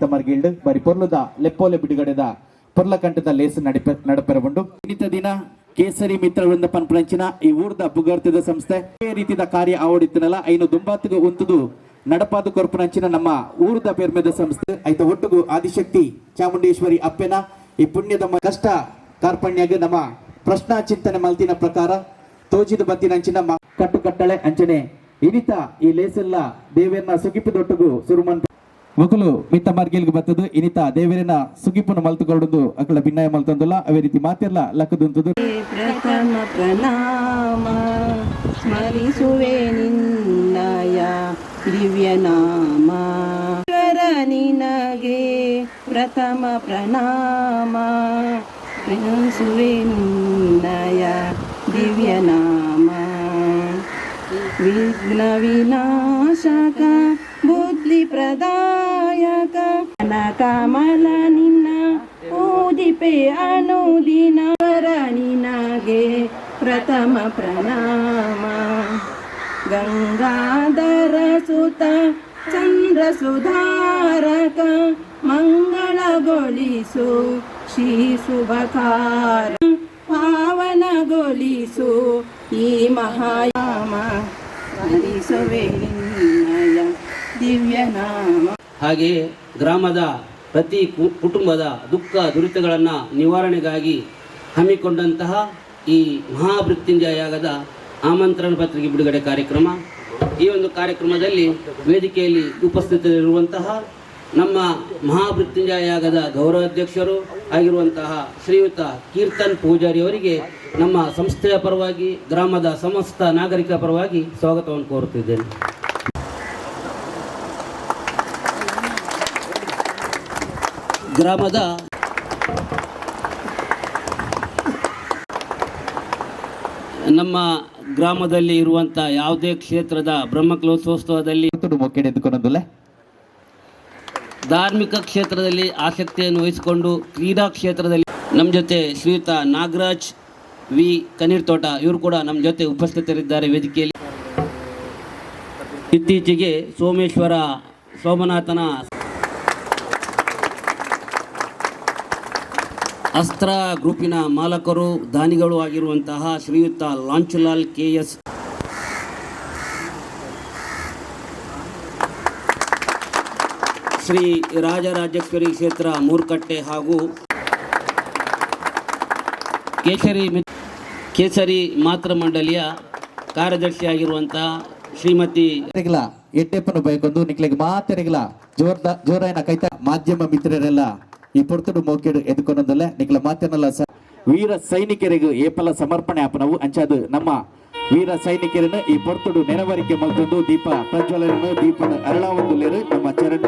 ನಮ್ಮ ಮಿತ್ತ ಮರ್ಗಿಲ್ಡ್ ಬರಿ ಪೊರ್ಲುದ ಲೆಪ್ಪೋಲೆ ಬಿಡುಗಡೆದ ಪೊರ್ಲ ಕಂಠದ ಲೇಸ್ ನಡಿಪ ನಡಪೆರಗೊಂಡು. ಇನ್ನಿತ ದಿನ ಕೇಸರಿ ಮಿತ್ರ ವೃಂದ ಪನ್ಪುಳಂಚಿನ ಈ ಊರ್ದ ಬುಗರ್ತದ ಸಂಸ್ಥೆ ಈ ರೀತಿದ ಕಾರ್ಯ ಆವಡಿತ್ತನಲ್ಲ ಐನು ದುಂಬಾತಿಗೆ ಉಂತುದು ನಡಪಾದ ಕೊರ್ಪನಂಚಿನ ನಮ್ಮ ಊರ್ದ ಪೇರ್ಮೆದ ಸಂಸ್ಥೆ. ಐತ ಒಟ್ಟುಗೂ ಆದಿಶಕ್ತಿ ಚಾಮುಂಡೇಶ್ವರಿ ಅಪ್ಪೆನ ಈ ಪುಣ್ಯದ ಕಷ್ಟ ಕಾರ್ಪಣ್ಯಗೆ ನಮ್ಮ ಪ್ರಶ್ನಾ ಚಿಂತನೆ ಮಲ್ತಿನ ಪ್ರಕಾರ ತೋಜಿದ ಬತ್ತಿನಂಚಿನ ಕಟ್ಟು ಕಟ್ಟಳೆ ಅಂಚನೆ. ಇನಿತ ಈ ಲೇಸೆಲ್ಲ ದೇವೇರ್ನ ಸುಗಿಪಿದೊಟ್ಟಿಗೂ ಸುರುಮನ್ ಒಕಲು ಮಿತ್ತ ಮಾರ್ಗಿಲ್ಗೆ ಬತ್ತದು ಇನಿತ ದೇವರಿನ ಸುಗಿಪುನ ಮಲ್ತುಕೊಳ್ಳೋದು ಅಕಳ ಭಿನ್ನಾಯ ಮಲ್ತಂದಲ್ಲ ಅವೇ ರೀತಿ ಮಾತಿರ್ಲ ಲಕ್ಕದುಂತದು ಪ್ರಥಮ ಪ್ರಣಾಮ ಸ್ಮರಿಸುವೆ ನಿನ್ನಯ ದಿವ್ಯನಾಮ ಈಶ್ವರ ನಿನಗೆ ಪ್ರಥಮ ಪ್ರಣಾಮ ಸ್ಮರಿಸುವೆ ನಿನ್ನಯ ದಿವ್ಯನಾಮ ವಿಘ್ನ ವಿನಾಶಕ ಬುದ್ಧಿ ಪ್ರದಾಯಕ. ಕಮಲ ನಿನ್ನ ಊದಿಪೆ ಅನುದಿನ ನಿನಗೆ ಪ್ರಥಮ ಪ್ರಣಾಮ. ಗಂಗಾಧರ ಸುತ ಚಂದ್ರ ಸುಧಾರಕ ಮಂಗಳಗೊಳಿಸು ಶ್ರೀ ಶುಭಕಾರ. ಪಾವನಗೊಳಿಸು ಈ ಮಹಾಯಾಮ. ಹರಿಸುವೆ ದಿವ್ಯನಾಮ ಹಾಗೆಯೇ ಗ್ರಾಮದ ಪ್ರತಿ ಕುಟುಂಬದ ದುಃಖ ದುರಿತಗಳನ್ನು ನಿವಾರಣೆಗಾಗಿ ಹಮ್ಮಿಕೊಂಡಂತಹ ಈ ಮಹಾಮೃತ್ಯುಂಜಯ ಯಾಗದ ಆಮಂತ್ರಣ ಪತ್ರಿಕೆ ಬಿಡುಗಡೆ ಕಾರ್ಯಕ್ರಮ. ಈ ಒಂದು ಕಾರ್ಯಕ್ರಮದಲ್ಲಿ ವೇದಿಕೆಯಲ್ಲಿ ಉಪಸ್ಥಿತರಿರುವಂತಹ ನಮ್ಮ ಮಹಾಮೃತ್ಯುಂಜಯ ಯಾಗದ ಗೌರವಾಧ್ಯಕ್ಷರು ಆಗಿರುವಂತಹ ಶ್ರೀಯುತ ಕೀರ್ತನ್ ಪೂಜಾರಿ ಅವರಿಗೆ ನಮ್ಮ ಸಂಸ್ಥೆಯ ಪರವಾಗಿ, ಗ್ರಾಮದ ಸಮಸ್ತ ನಾಗರಿಕ ಪರವಾಗಿ ಸ್ವಾಗತವನ್ನು ಕೋರುತ್ತಿದ್ದೇನೆ. ಗ್ರಾಮದ ನಮ್ಮ ಗ್ರಾಮದಲ್ಲಿ ಇರುವಂಥ ಯಾವುದೇ ಕ್ಷೇತ್ರದ ಬ್ರಹ್ಮಕಲೋತ್ಸವೋತ್ಸವದಲ್ಲಿ ಧಾರ್ಮಿಕ ಕ್ಷೇತ್ರದಲ್ಲಿ ಆಸಕ್ತಿಯನ್ನು ವಹಿಸಿಕೊಂಡು ಕ್ರೀಡಾ ಕ್ಷೇತ್ರದಲ್ಲಿ ನಮ್ಮ ಜೊತೆ ಶ್ರೀಯುತ ನಾಗರಾಜ್ ವಿ. ಕನೀರ್ತೋಟ ಇವರು ಕೂಡ ನಮ್ಮ ಜೊತೆ ಉಪಸ್ಥಿತರಿದ್ದಾರೆ ವೇದಿಕೆಯಲ್ಲಿ. ಇತ್ತೀಚೆಗೆ ಸೋಮೇಶ್ವರ ಸೋಮನಾಥನ ಅಸ್ತ್ರ ಗ್ರೂಪಿನ ಮಾಲಕರು, ದಾನಿಗಳು ಆಗಿರುವಂತಹ ಶ್ರೀಯುತ ಲಾಂಚುಲಾಲ್ ಕೆ ಎಸ್. ಶ್ರೀ ರಾಜರಾಜೇಶ್ವರಿ ಕ್ಷೇತ್ರ ಮೂರ್ಕಟ್ಟೆ ಹಾಗೂ ಕೇಸರಿ ಕೇಸರಿ ಮಾತೃ ಮಂಡಳಿಯ ಕಾರ್ಯದರ್ಶಿಯಾಗಿರುವಂತಹ ಶ್ರೀಮತಿ ಎಟ್ಟೆಪ್ಪನ ಬೈಕೊಂದು ನಿಕ್ಲಿಗೆ ಮಾತೆರೆಗಿಲ ಜೋರ್ದ ಜೋರಾಯನ ಕೈತ ಮಾಧ್ಯಮ ಮಿತ್ರರೆಲ್ಲ ಈ ಪೊರ್ತುಡು ಮೋಕೆಡು ಎದ್ಕೊಂಡಂದಲ್ಲ ನಿಕ್ಲ ಮಾತೇನಲ್ಲ ಸ ವೀರ ಸೈನಿಕರಿಗೂ ಏಪಲ ಸಮರ್ಪಣೆ ಆಪನವು ಅಂಚಾದು ನಮ್ಮ ವೀರ ಸೈನಿಕರನ್ನು ಈ ಪೊರ್ತುಡು ನೆನವರಿಕೆ ಮಲ್ತೊಂದು ದೀಪ ಪ್ರಜ್ವಲನನ್ನು ದೀಪನ ಅರಳಾವೊಂದುಲೇರು ನಮ್ಮ ಚರಣ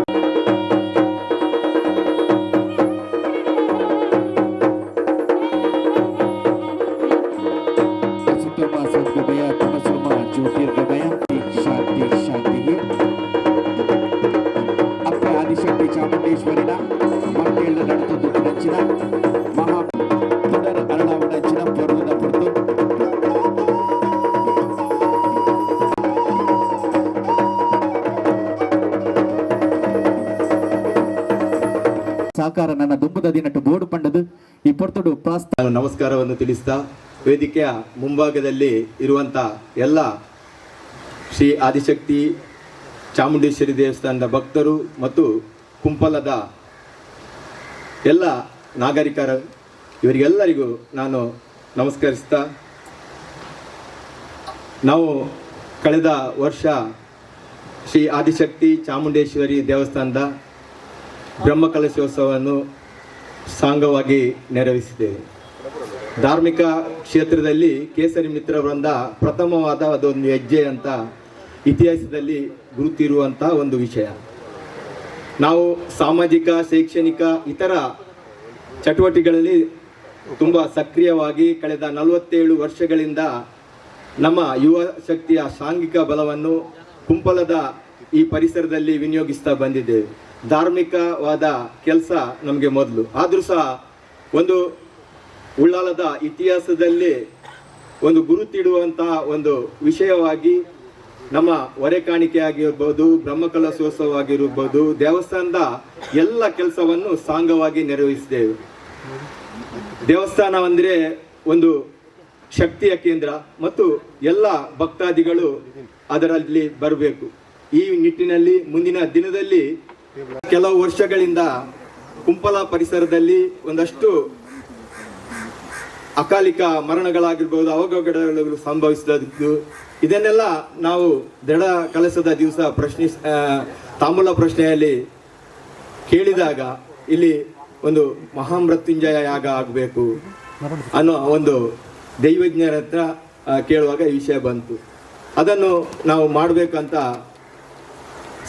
ಸುತ್ತಮ ಸದ್ಗಮಯ ತಮಸುಮ ಜ್ಯೋತಿರ್ಗಮಯ ಶಾಂತಿ ಶಾಂತಿಗೆ ಅಪ್ಪ ಆದಿಶಕ್ತಿ ಚಾಮುಂಡೇಶ್ವರಿನ ಮಂಡೇಳ ಸಾಕಾರ ನನ್ನ ದುಂಬದ ದಿನಟ್ಟು ಬೋರ್ಡ್ ಪಂಡದು, ಈ ಪೊರ್ತುಡು ಪ್ರಾಸ್ತ ನಮಸ್ಕಾರವನ್ನು ತಿಳಿಸ್ತಾ, ವೇದಿಕೆಯ ಮುಂಭಾಗದಲ್ಲಿ ಇರುವಂಥ ಎಲ್ಲ ಶ್ರೀ ಆದಿಶಕ್ತಿ ಚಾಮುಂಡೇಶ್ವರಿ ದೇವಸ್ಥಾನದ ಭಕ್ತರು ಮತ್ತು ಕುಂಪಲದ ಎಲ್ಲ ನಾಗರಿಕರು ಇವರಿಗೆಲ್ಲರಿಗೂ ನಾನು ನಮಸ್ಕರಿಸ್ತಾ, ನಾವು ಕಳೆದ ವರ್ಷ ಶ್ರೀ ಆದಿಶಕ್ತಿ ಚಾಮುಂಡೇಶ್ವರಿ ದೇವಸ್ಥಾನದ ಬ್ರಹ್ಮಕಲಶೋತ್ಸವವನ್ನು ಸಾಂಗವಾಗಿ ನೆರವೇರಿಸಿದ್ದೇವೆ. ಧಾರ್ಮಿಕ ಕ್ಷೇತ್ರದಲ್ಲಿ ಕೇಸರಿ ಮಿತ್ರ ವೃಂದ ಪ್ರಥಮವಾದ ಅದೊಂದು ಹೆಜ್ಜೆ ಅಂತ ಇತಿಹಾಸದಲ್ಲಿ ಗುರುತಿರುವಂಥ ಒಂದು ವಿಷಯ. ನಾವು ಸಾಮಾಜಿಕ, ಶೈಕ್ಷಣಿಕ, ಇತರ ಚಟುವಟಿಕೆಗಳಲ್ಲಿ ತುಂಬ ಸಕ್ರಿಯವಾಗಿ ಕಳೆದ ನಲವತ್ತೇಳು ವರ್ಷಗಳಿಂದ ನಮ್ಮ ಯುವ ಶಕ್ತಿಯ ಸಾಂಘಿಕ ಬಲವನ್ನು ಕುಂಪಲದ ಈ ಪರಿಸರದಲ್ಲಿ ವಿನಿಯೋಗಿಸ್ತಾ ಬಂದಿದ್ದೇವೆ. ಧಾರ್ಮಿಕವಾದ ಕೆಲಸ ನಮಗೆ ಮೊದಲು. ಆದರೂ ಸಹ ಒಂದು ಉಳ್ಳಾಲದ ಇತಿಹಾಸದಲ್ಲಿ ಒಂದು ಗುರುತಿಡುವಂತಹ ಒಂದು ವಿಷಯವಾಗಿ ನಮ್ಮ ಹೊರೆ ಕಾಣಿಕೆ ಆಗಿರ್ಬೋದು ಬ್ರಹ್ಮಕಲಶೋತ್ಸವ ಆಗಿರ್ಬೋದು ದೇವಸ್ಥಾನದ ಎಲ್ಲ ಕೆಲಸವನ್ನು ಸಾಂಗವಾಗಿ ನೆರವೇರಿಸಿದ್ದೇವೆ ದೇವಸ್ಥಾನ ಅಂದರೆ ಒಂದು ಶಕ್ತಿಯ ಕೇಂದ್ರ ಮತ್ತು ಎಲ್ಲ ಭಕ್ತಾದಿಗಳು ಅದರಲ್ಲಿ ಬರಬೇಕು. ಈ ನಿಟ್ಟಿನಲ್ಲಿ ಮುಂದಿನ ದಿನದಲ್ಲಿ ಕೆಲವು ವರ್ಷಗಳಿಂದ ಕುಂಪಲ ಪರಿಸರದಲ್ಲಿ ಒಂದಷ್ಟು ಅಕಾಲಿಕ ಮರಣಗಳಾಗಿರ್ಬೋದು, ಅವಘಡಗಳು ಸಂಭವಿಸಿದ್ದು ಇದನ್ನೆಲ್ಲ ನಾವು ದೃಢ ಕಲಸದ ದಿವಸ ಪ್ರಶ್ನೆ ತಾಂಬೂಲ ಪ್ರಶ್ನೆಯಲ್ಲಿ ಕೇಳಿದಾಗ ಇಲ್ಲಿ ಒಂದು ಮಹಾಮೃತ್ಯುಂಜಯ ಯಾಗ ಆಗಬೇಕು ಅನ್ನೋ ಒಂದು ದೈವಜ್ಞರ ಹತ್ರ ಕೇಳುವಾಗ ಈ ವಿಷಯ ಬಂತು. ಅದನ್ನು ನಾವು ಮಾಡಬೇಕಂತ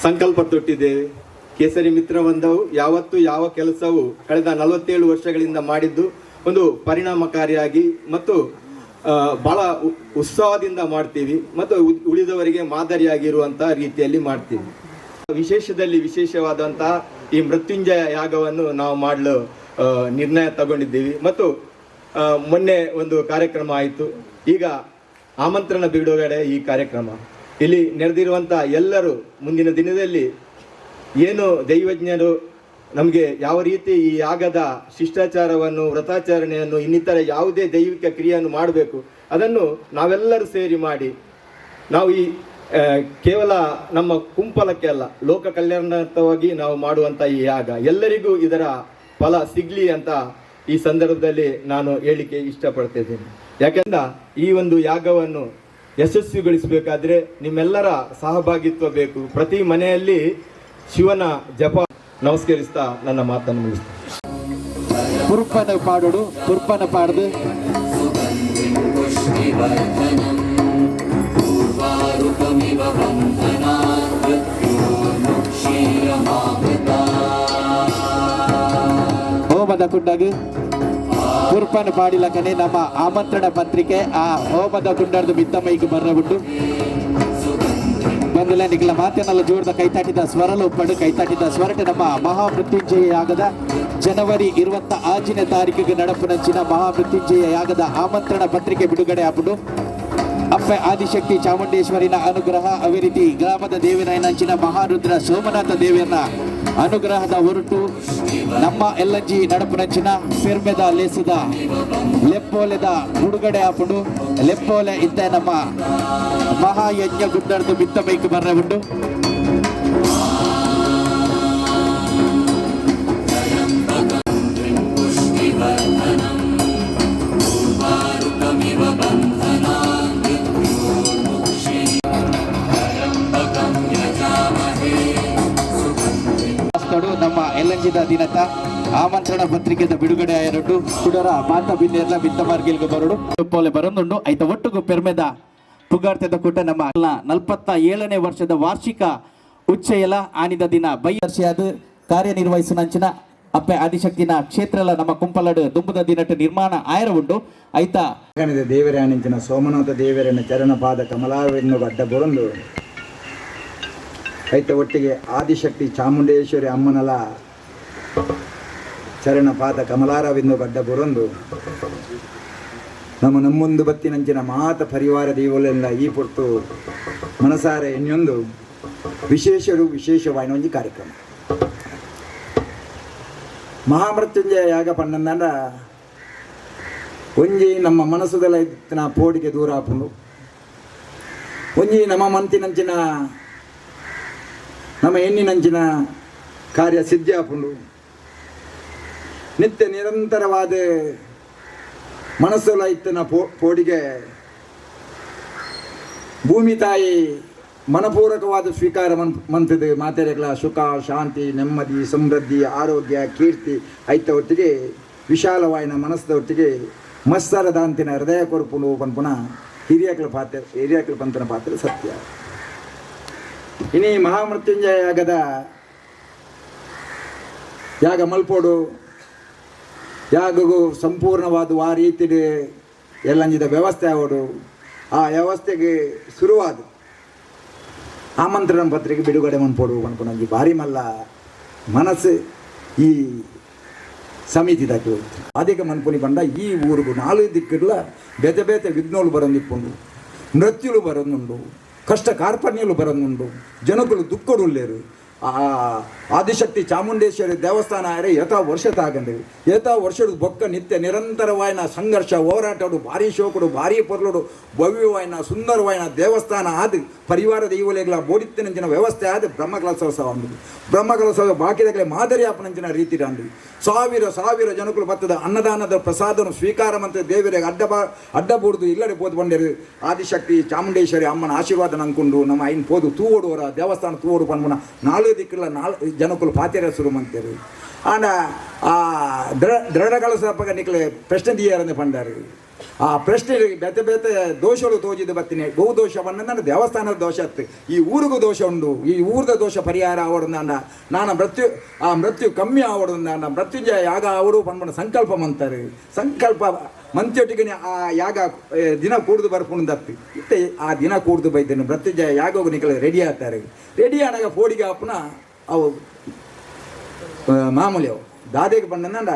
ಸಂಕಲ್ಪ ತೊಟ್ಟಿದ್ದೇವೆ. ಕೇಸರಿ ಮಿತ್ರ ಬಂದವು. ಯಾವತ್ತು ಯಾವ ಕೆಲಸವು ಕಳೆದ ನಲವತ್ತೇಳು ವರ್ಷಗಳಿಂದ ಮಾಡಿದ್ದು ಒಂದು ಪರಿಣಾಮಕಾರಿಯಾಗಿ ಮತ್ತು ಬಹಳ ಉತ್ಸಾಹದಿಂದ ಮಾಡ್ತೀವಿ ಮತ್ತು ಉಳಿದವರಿಗೆ ಮಾದರಿಯಾಗಿರುವಂತಹ ರೀತಿಯಲ್ಲಿ ಮಾಡ್ತೀವಿ. ವಿಶೇಷದಲ್ಲಿ ವಿಶೇಷವಾದಂತಹ ಈ ಮೃತ್ಯುಂಜಯ ಯಾಗವನ್ನು ನಾವು ಮಾಡಲು ನಿರ್ಣಯ ತಗೊಂಡಿದ್ದೀವಿ. ಮತ್ತು ಮೊನ್ನೆ ಒಂದು ಕಾರ್ಯಕ್ರಮ ಆಯಿತು. ಈಗ ಆಮಂತ್ರಣ ಬಿಡುಗಡೆ ಈ ಕಾರ್ಯಕ್ರಮ. ಇಲ್ಲಿ ನಡೆದಿರುವಂಥ ಎಲ್ಲರೂ ಮುಂದಿನ ದಿನದಲ್ಲಿ ಏನು ದೈವಜ್ಞರು ನಮಗೆ ಯಾವ ರೀತಿ ಈ ಯಾಗದ ಶಿಷ್ಟಾಚಾರವನ್ನು, ವ್ರತಾಚರಣೆಯನ್ನು, ಇನ್ನಿತರ ಯಾವುದೇ ದೈವಿಕ ಕ್ರಿಯೆಯನ್ನು ಮಾಡಬೇಕು, ಅದನ್ನು ನಾವೆಲ್ಲರೂ ಸೇರಿ ಮಾಡಿ, ನಾವು ಈ ಕೇವಲ ನಮ್ಮ ಕುಂಪಲಕ್ಕೆ ಅಲ್ಲ, ಲೋಕ ಕಲ್ಯಾಣಾರ್ಥವಾಗಿ ನಾವು ಮಾಡುವಂಥ ಈ ಯಾಗ, ಎಲ್ಲರಿಗೂ ಇದರ ಫಲ ಸಿಗ್ಲಿ ಅಂತ ಈ ಸಂದರ್ಭದಲ್ಲಿ ನಾನು ಹೇಳಿಕೆ ಇಷ್ಟಪಡ್ತಿದ್ದೇನೆ. ಯಾಕೆಂದ್ರೆ ಈ ಒಂದು ಯಾಗವನ್ನು ಯಶಸ್ವಿಗೊಳಿಸಬೇಕಾದ್ರೆ ನಿಮ್ಮೆಲ್ಲರ ಸಹಭಾಗಿತ್ವ ಬೇಕು. ಪ್ರತಿ ಮನೆಯಲ್ಲಿ ಶಿವನ ಜಪ ನಮಸ್ಕರಿಸ್ತಾ ನನ್ನ ಮಾತನ್ನು ಮುಗಿಸ್ತೇನೆ. ಕುರುಪನ ಪಾಡೋಡು ಕುರುಪನ ಪಾಡ್ದು. ಹೋಮದ ಕುಂಡಗು. ಕುರುಪನ ಪಾಡಿಲಕನೆ ನಮ್ಮ ಆಮಂತ್ರಣ ಪತ್ರಿಕೆ ಆ ಹೋಮದ ಕುಂಡದ ಮಿತ್ತಮೈಗೆ ಬರ್ರಬಿಟ್ಟು ನಿಖಲ ಮಾತಿನಲ್ಲ ಜೋಡದ ಕೈತಾಟಿದ ಸ್ವರಲು ಪಡು ಕೈತಾಟಿದ ಸ್ವರಟ ನಮ್ಮ ಮಹಾಮೃತ್ಯುಂಜಯ ಯಾಗದ ಜನವರಿ ಇರುವಂತ ಆಜಿನ ತಾರೀಕಿಗೆ ನಡಪುನಂಚಿನ ಮಹಾಮೃತ್ಯುಂಜಯ ಯಾಗದ ಆಮಂತ್ರಣ ಪತ್ರಿಕೆ ಬಿಡುಗಡೆ ಆಗ್ಬಿಟ್ಟು ಅಪ್ಪ ಆದಿಶಕ್ತಿ ಚಾಮುಂಡೇಶ್ವರಿನ ಅನುಗ್ರಹ ಅದೇ ರೀತಿ ಗ್ರಾಮದ ದೇವಿನ ಮಹಾರುದ್ರ ಸೋಮನಾಥ ದೇವಿಯನ್ನ ಅನುಗ್ರಹದ ಹೊರಟು ನಮ್ಮ ಎಲ್ಲಂಜಿ ನಡಪನಂಚಿನ ಪೆರ್ಮೆದ ಲೇಸದ ಲೆಪ್ಪೋಲೆದ ಬಿಡುಗಡೆ ಆಪುಡು ಲೆಪ್ಪೋಲೆ ಇದ್ದ ನಮ್ಮ ಮಹಾಯಜ್ಞ ಗುಡ್ಡಡ್ದು ಬಿತ್ತ ಬೈಕ್ ಬರ್ರೆ ಉಂಡು ನಮ್ಮ ಎಲ್ಲಂಜಿದ ದಿನತ ಆಮಂತ್ರಣ ಪತ್ರಿಕೆದ ಬಿಡುಗಡೆ ಆಯರಡು ಕುಡರ ಮಾತ ಬಿನ್ನೆರ್ಲ ಬಿತ್ತ ಮಾರ್ಗಿಲ್ಗೆ ಬರಡು. ಪೋಲೆ ಬರೊಂದುಂಡು ಐತ ಒಟ್ಟುಗು ಪೆರ್ಮೆದ ಪುಗಾರ್ತೆದ ಕೂಟ ನಮ್ಮ ಅಲ್ಲ ನಲ್ಪತ್ತ ಏಳನೇ ವರ್ಷದ ವಾರ್ಷಿಕ ಉಚ್ಚೆಯಲ ಆನಿದ ದಿನ. ಬೈಯರ್ಷಿಯಾದ ಕಾರ್ಯನಿರ್ವಹಿಸುನಂಚಿನ ಅಪ್ಪೆ ಆದಿಶಕ್ತಿನ ಕ್ಷೇತ್ರಲ ನಮ್ಮ ಕುಂಪಲಡು ದುಂಬುದ ದಿನಟ ನಿರ್ಮಾಣ ಆಯರ ಉಂಡು ಐತ ದೇವರಾಣಿಂಚಿನ ಸೋಮನಾಥ ದೇವರನ ಚರಣಪಾದ ಕಮಲಾವೆನ್ನು ಗಡ್ಡ ಬೊರಂದು ಐತ ಒಟ್ಟಿಗೆ ಆದಿಶಕ್ತಿ ಚಾಮುಂಡೇಶ್ವರಿ ಅಮ್ಮನಲ ಚರಣ ಪಾದ ಕಮಲಾರವಿಂದು ಬಡ್ಡ ಬುರೊಂದು ನಮ್ಮ ನಮ್ಮೊಂದು ಬತ್ತಿನಂಚಿನ ಮಾತ ಪರಿವಾರ ದೇವಲೆಲ್ಲ ಈ ಪೊರ್ತು ಮನಸಾರ ಎನ್ನೊಂದು ವಿಶೇಷರು ವಿಶೇಷವಾಯಿನ ಒಂದು ಕಾರ್ಯಕ್ರಮ. ಮಹಾಮೃತ್ಯುಂಜಯ ಯಾಗ ಪನ್ನಂದಂಡ ಒಂಜಿ ನಮ್ಮ ಮನಸ್ಸುದಲ್ಲ ಇತ್ತಿನ ಪೋಡಿಗೆ ದೂರ ಆಪುಂಡು ಒಂಜಿ ನಮ್ಮ ಮಂತಿನಂಚಿನ ನಮ್ಮ ಹೆಣ್ಣಿನಂಚಿನ ಕಾರ್ಯ ಸಿದ್ಧಿಯಾಪುಂಡು. ನಿತ್ಯ ನಿರಂತರವಾದ ಮನಸ್ಸುಲ ಇತ್ತಿನ ಪೋ, ಪೋಡಿಗೆ ಭೂಮಿ ತಾಯಿ ಮನಪೂರಕವಾದ ಸ್ವೀಕಾರ ಮನ್, ಮಂತದ. ಮಾತೆರೆಗಳ ಸುಖ, ಶಾಂತಿ, ನೆಮ್ಮದಿ, ಸಮೃದ್ಧಿ, ಆರೋಗ್ಯ, ಕೀರ್ತಿ ಐತ ಒಟ್ಟಿಗೆ ವಿಶಾಲವಾಯಿನ ಮನಸ್ಸದ ಒಟ್ಟಿಗೆ ಮತ್ಸರದಾಂತಿನ ಹೃದಯ ಕೊರಪುಂಡು ಪನ್ಪುನ ಹಿರಿಯಕಳ ಪಾತ್ರ ಹಿರಿಯಕಳ ಪಂತನ ಪಾತ್ರ ಸತ್ಯ. ಇನಿ ಮಹಾಮೃತ್ಯುಂಜಯ ಯಾಗದ ಯಾಗ ಮಲ್ಪೋಡು. ಯಾಗಗೂ ಸಂಪೂರ್ಣವಾದ ಆ ರೀತಿ ಎಲ್ಲಂಜಿದ ವ್ಯವಸ್ಥೆ ಆಗೋಡು ಆ ವ್ಯವಸ್ಥೆಗೆ ಶುರುವಾದ. ಆಮಂತ್ರಣ ಪತ್ರಿಕೆ ಬಿಡುಗಡೆ ಮನ್ಪೋಡು ಅನ್ಕೊಂಡಿ ಭಾರಿ ಮಲ್ಲ ಮನಸ್ಸು ಈ ಸಮಿತಿ ದಾಖಲೆ ಅದಕ್ಕೆ ಮನ್ಪುನಿ ಬಂದ ಈ ಊರಿಗೂ ನಾಲ್ಕು ದಿಕ್ಕುಗಳ ಬೇತೆ ಬೇತೆ ವಿಘ್ನೋಳು ಬರೋದಿಪ್ಪುಂಡು. ಮೃತ್ಯುಲು ಬರೋದುಂಡು. ಕಷ್ಟ ಕಾರ್ಪಣ್ಯಲು ಬರೋದುಂಡು ಜನಗಳು ದುಃಖಡುಲ್ಲೇರು ಆ ಆದಿಶಕ್ತಿ ಚಾಮುಂಡೇಶ್ವರಿ ದೇವಸ್ಥಾನ ಆದರೆ ಯಥಾ ವರ್ಷ ಆಗಂದಿವಿ. ಯಥಾ ವರ್ಷದ ಬೊಕ್ಕ ನಿತ್ಯ ನಿರಂತರವಾಯಿನ ಸಂಘರ್ಷ, ಹೋರಾಟಡು, ಭಾರಿ ಶೋಕಡು, ಭಾರಿ ಪೊರ್ಲುಡು, ಭವ್ಯವಾಯಿನ, ಸುಂದರವಾಯಿನ ದೇವಸ್ಥಾನ ಆದ ಪರಿವಾರ ದೈವಲೆಗಳ ಬೋಡಿತ್ತಿನಂಚಿನ ವ್ಯವಸ್ಥೆ ಆದ ಬ್ರಹ್ಮಕಲಸೋತ್ಸವ ಅಂದು ಬ್ರಹ್ಮಕಲಸೋತ್ಸವ ಬಾಕಿದಾಗಲೇ ಮಾದರಿ ಆಪನಂಚಿನ ರೀತಿ ಅಂದ್ವಿ. ಸಾವಿರ ಸಾವಿರ ಜನಗಳು ಬರ್ತದ ಅನ್ನದಾನದ ಪ್ರಸಾದನು ಸ್ವೀಕಾರ ಮಂತ್ರ ದೇವರಿಗೆ ಅಡ್ಡ ಬಾ, ಅಡ್ಡ ಬೂಡ್ದು ಇಲ್ಲಡೆ ಪೋದು ಬಂದಿರು ಆದಿಶಕ್ತಿ ಚಾಮುಂಡೇಶ್ವರಿ ಅಮ್ಮನ ಆಶೀರ್ವಾದ ನಂಕೊಂಡು ನಮ್ಮ ಐನ್ ಪೋದು ತೂವೋಡುವರ ದೇವಸ್ಥಾನ ತೂವೋಡು ಪನ್ಮನ ನಾಲ್ಕು ದಿಕ್ಕಲ ನಾಲ್ ಜನಗಳು ಪಾತೆರ ಶುರು ಮಂತೇರು ಆಂಡ ಆ ದೃಢ ದೃಢ ಕಳಸಪ್ಪಗ ನಿಕ್ಲೆ ಪ್ರಶ್ನೆ ದಿಯಾರನ್ನು ಪಂಡಾರು ಆ ಪ್ರಶ್ನೆ ಬೆತೆ ಬೆತೆ ದೋಷಗಳು ತೋಜಿದ್ದು ಬರ್ತೀನಿ. ಬಹು ದೋಷವನ್ನು ನನ್ನ ದೇವಸ್ಥಾನದ ದೋಷ ಅತ್ತು. ಈ ಊರಿಗೂ ದೋಷ ಉಂಡು ಈ ಊರದ ದೋಷ ಪರಿಹಾರ ಆವಡು ನಾನು ನಾನು ಮೃತ್ಯು, ಆ ಮೃತ್ಯು ಕಮ್ಮಿ ಆವಡು ನಾನು ಮೃತ್ಯುಂಜಯ ಯಾಗ ಅವರು ಪನ್ಪಣ ಸಂಕಲ್ಪ ಮಂತಾರೆ. ಸಂಕಲ್ಪ ಮಂತ್ಯೊಟ್ಟಿಗೆ ಆ ಯಾಗ ದಿನ ಕೂಡ್ದು ದತ್ತಿ ಇತ್ತೆ, ಆ ದಿನ ಕೂಡ್ದು ಬೈತೇನೆ ಮೃತ್ಯುಂಜಯ ಯಾಗ ನಿಕಲ ರೆಡಿ ಆಗ್ತಾರೆ. ರೆಡಿ ಆದಾಗ ಫೋಡಿಗೆ ಅಪ್ಪನ ಅವು ಮಾಮೂಲಿ ಅವು. ದಾದೆಗೆ ಬಂದಂದ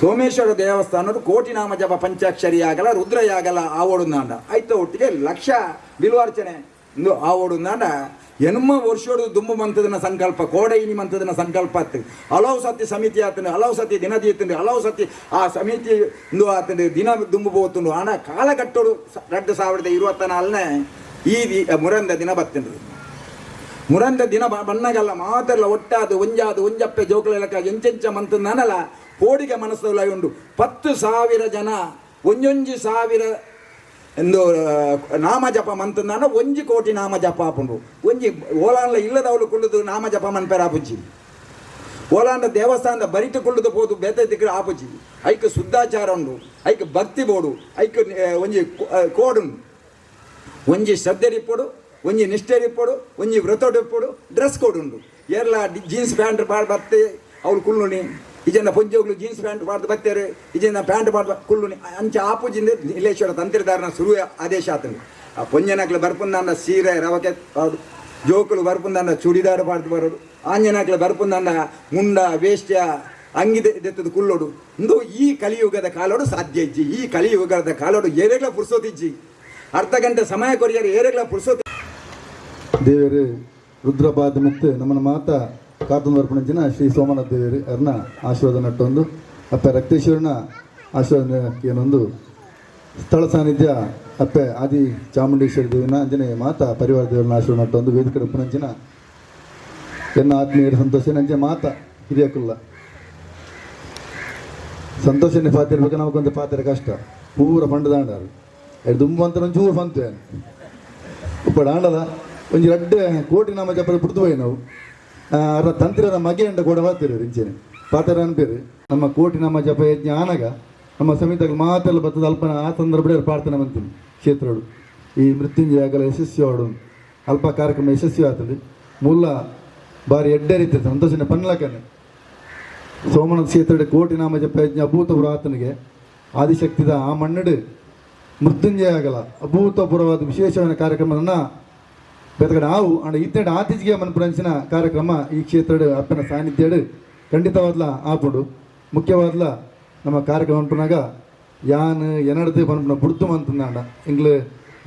ಸೋಮೇಶ್ವರ ದೇವಸ್ಥಾನದ ಕೋಟಿ ನಾಮ ಜಪ ಪಂಚಾಕ್ಷರಿ ಆಗಲ್ಲ ರುದ್ರ ಆಗಲ್ಲ ನಾಂಡ ಆಯ್ತ, ಒಟ್ಟಿಗೆ ಲಕ್ಷ ಬಿಲ್ವಾರ್ಚನೆ. ಇಂದು ನಾಂಡ ಎನ್ಮ ವರ್ಷೋಡು ದುಂಬು ಮಂತದನ ಸಂಕಲ್ಪ, ಕೋಡೈನಿ ಮಂತದನ ಸಂಕಲ್ಪ ಆತು. ಹಲವು ಸತಿ ಸಮಿತಿ ಆತನು ಹಲವು ಸತಿ ದಿನ ದೀತಂಡು ಹಲವು ಸತಿ ಆ ಸಮಿತಿ ಇಂದು ಆತಂಡು ದಿನ ದುಂಬು ಬೋತುಂಡು. ಹಣ ಕಾಲ ಕಟ್ಟೋಡು ಎರಡು ಸಾವಿರದ ಇರುವತ್ತ ನಾಲ್ನೇ ಈ ದಿ ಮುರಂದ ದಿನ ಬತ್ತಂಡು ಮುರಂದ ದಿನ ಬಣ್ಣಗಲ್ಲ ಮಾತೆಲ್ಲ ಒಟ್ಟಾದು, ಒಂಜಾದು, ಒಂಜಪ್ಪೆ ಜೋಕುಲೆಲಕ ಎಂಚೆಂಚ ಮಂತು ನನಲ ಕೋಡಿಗೆ ಮನಸ್ಸಲ್ಲಿ ಉಂಡು ಪತ್ತು ಸಾವಿರ ಜನ, ಒಂಜೊಂಜಿ ಸಾವಿರ ಎಂದು ನಾಮ ಜಪ ಮಂತಂದಾನ ಒಂಜಿ ಕೋಟಿ ನಾಮ ಜಪ ಆಪುಂಡು. ಒಂಜಿ ಓಲಾನ್ಲ ಇಲ್ಲದವಳು ಕುಳ್ಳುದು ನಾಮ ಜಪ ಮನ್ಪೇರ ಆಪುಜ್ಜಿ ಓಲಾಂಡ ದೇವಸ್ಥಾನದ ಬರಿತು ಕುಳ್ಳುದು ಪೋದು ಬೇತೆ ದಿಕ್ಕರು ಆಪುಜ್ಜಿ ಐಕ್ ಶುದ್ಧಾಚಾರ ಉಂಡು, ಐಕ್ ಭಕ್ತಿ ಬೋಡು, ಐಕ್ ಒಂಜಿ ಕೋಡುಂಡು. ಒಂಜಿ ಶ್ರದ್ಧೆ ರಿಪ್ಪೋಡು, ಒಂಜಿ ನಿಷ್ಠೆ ರಿಪ್ಪೋಡು, ಒಂಜಿ ವ್ರತ ರಿಪ್ಪೋಡು, ಡ್ರೆಸ್ ಕೋಡ್ ಉಂಡು ಏರ್ಲ ಜೀನ್ಸ್ ಪ್ಯಾಂಟ್ ಪಾಡ್ ಬರ್ತೆ ಅವ್ರು ಕುಲ್ಲುನಿ ಇಜನ ಪೊಂಜೋಗ್ಲು ಜೀನ್ಸ್ ಪ್ಯಾಂಟ್ ಪಾಡ್ದು ಬತ್ತೇರು ಇಜನ ಪ್ಯಾಂಟ್ ಪಾಡ್ ಕುಲ್ಲುನಿ ಅಂಚ ಆಪೂಜಿಂದ ನೀಲೇಶ್ವರ ತಂತ್ರಧಾರನ ಶುರು ಆದೇಶ ಆತನು ಆ ಪೊಂಜನಕ್ಲು ಬರ್ಪುಂದನ್ನ ಸೀರೆ, ರವಕೆ ಪಾಡು, ಜೋಕುಲು ಬರ್ಪುಂದನ್ನ ಚೂಡಿದಾರ ಪಾಡ್ದು ಬರೋಡು ಆಂಜನಕ್ಲು ಬರ್ಪುಂದನ್ನ ಮುಂಡ ವೇಷ್ಟ ಅಂಗಿ ದೆತ್ತದ ಕುಲ್ಲೋಡು ಇಂದು ಈ ಕಲಿಯುಗದ ಕಾಲೋಡು ಸಾಧ್ಯ ಇಜ್ಜಿ, ಈ ಕಲಿಯುಗದ ಕಾಲೋಡು ಏರೆಗ್ಲ ಪುರ್ಸೋತಿಜ್ಜಿ ಅರ್ಧ ಗಂಟೆ ಸಮಯ ಕೊರಿಯರು ಏರೆಗ್ಲ ಪುರ್ಸೋತಿ ದೇವರು ರುದ್ರಪಾದ ಮತ್ತು ನಮ್ಮನ ಮಾತ ಕಾತುಂದು ದಿನ ಶ್ರೀ ಸೋಮನಾಥ ದೇವರು ಅವ್ರನ್ನ ಆಶೀರ್ವಾದ ನಟ್ಟೊಂದು ಅಪ್ಪ ರಕ್ತೇಶ್ವರನ ಆಶೀರ್ವಾದ ಏನೊಂದು ಸ್ಥಳ ಸಾನ್ನಿಧ್ಯ ಅಪ್ಪೆ ಆದಿ ಚಾಮುಂಡೇಶ್ವರಿ ದೇವಿನ ಅಂಜನೇ ಮಾತ ಪರಿವಾರ ದೇವರನ್ನ ಆಶೀರ್ವಾದ ನಟ್ಟೊಂದು ವೇದಿಕೆ ಉಪನಂಚಿನ ಎನ್ನ ಆತ್ಮೀಯರ ಸಂತೋಷ ನಂಜೆ ಮಾತ ಹಿರಿಯಕುಲ್ಲ ಸಂತೋಷನೇ ಪಾತಿರ್ಬೇಕು ನಮಗೊಂದು ಪಾತ್ರ ಕಷ್ಟ. ಪೂರ ಪಂಡ ದಾಂಡಾರು ಎರಡು ತುಂಬ ಅಂತ ಒಂಚೂರು ಬಂತು ಏನು ಉಪ್ಪಡ ಆಂಡದ. ಒಂಜಿ ರಡ್ಡೆ ಕೋಟಿ ನಾಮ ಬಿಡ್ತು ಹೋಯ್ ನಾವು. ತಂತ್ರದ ಮಗೆ ಅಂಡ ಕೂಡ ಬರ್ತೀರಿ ರಿಂಚೇನೆ ಪಾತ್ರ ಅನ್ಬೇರು ನಮ್ಮ ಕೋಟಿ, ನಮ್ಮ ಜಪ ಯಜ್ಞ ಆನಾಗ ನಮ್ಮ ಸಮಿತಿಗೆ ಮಾತೆಲ್ಲ ಬರ್ತದ. ಅಲ್ಪನ ಆ ಸಂದರ್ಭದಲ್ಲಿ ಪ್ರಾರ್ಥನೆ ಬಂತೀನಿ ಕ್ಷೇತ್ರಗಳು. ಈ ಮೃತ್ಯುಂಜಯ ಆಗಲ ಯಶಸ್ವಿ ಆಡು ಅಲ್ಪ ಕಾರ್ಯಕ್ರಮ ಯಶಸ್ವಿ ಆಗ್ತದೆ ಮೂಲ ಬಾರಿ ಎಡ್ಡೆ ರೀತಿ ಸಂತೋಷನೆ ಪನ್ಲಕನೆ ಸೋಮನ ಕ್ಷೇತ್ರದ ಕೋಟಿ, ನಾಮ ಜಪ ಯಜ್ಞ ಅಭೂತಪುರ ಆತನಿಗೆ ಆದಿಶಕ್ತಿದ ಆ ಮಣ್ಣಡು ಮೃತ್ಯುಂಜಯ ಆಗಲ್ಲ ಅಭೂತಪೂರ್ವವಾದ ವಿಶೇಷವಾದ ಕಾರ್ಯಕ್ರಮವನ್ನ ಬೆತಗಡೆ ಆವು ಅಂಡ ಇತ್ತೆಡೆ ಆತಿಜಿಗೆ ಮನಪುರಂಚಿನ ಕಾರ್ಯಕ್ರಮ ಈ ಕ್ಷೇತ್ರದ ಅಪ್ಪನ ಸಾನ್ನಿಧ್ಯಡು ಖಂಡಿತವಾದ್ಲ ಆಪುಂಡು ಮುಖ್ಯವಾದ್ಲ ನಮ್ಮ ಕಾರ್ಯಕ್ರಮ ಮನ್ಪುನಾಗ ಯಾನ್ ಎನಡದೆ ಪನ್ಪುನ ಬುಡ್ತು ಮಂತಂದಾಂಡ ಇಂಗ್ಲು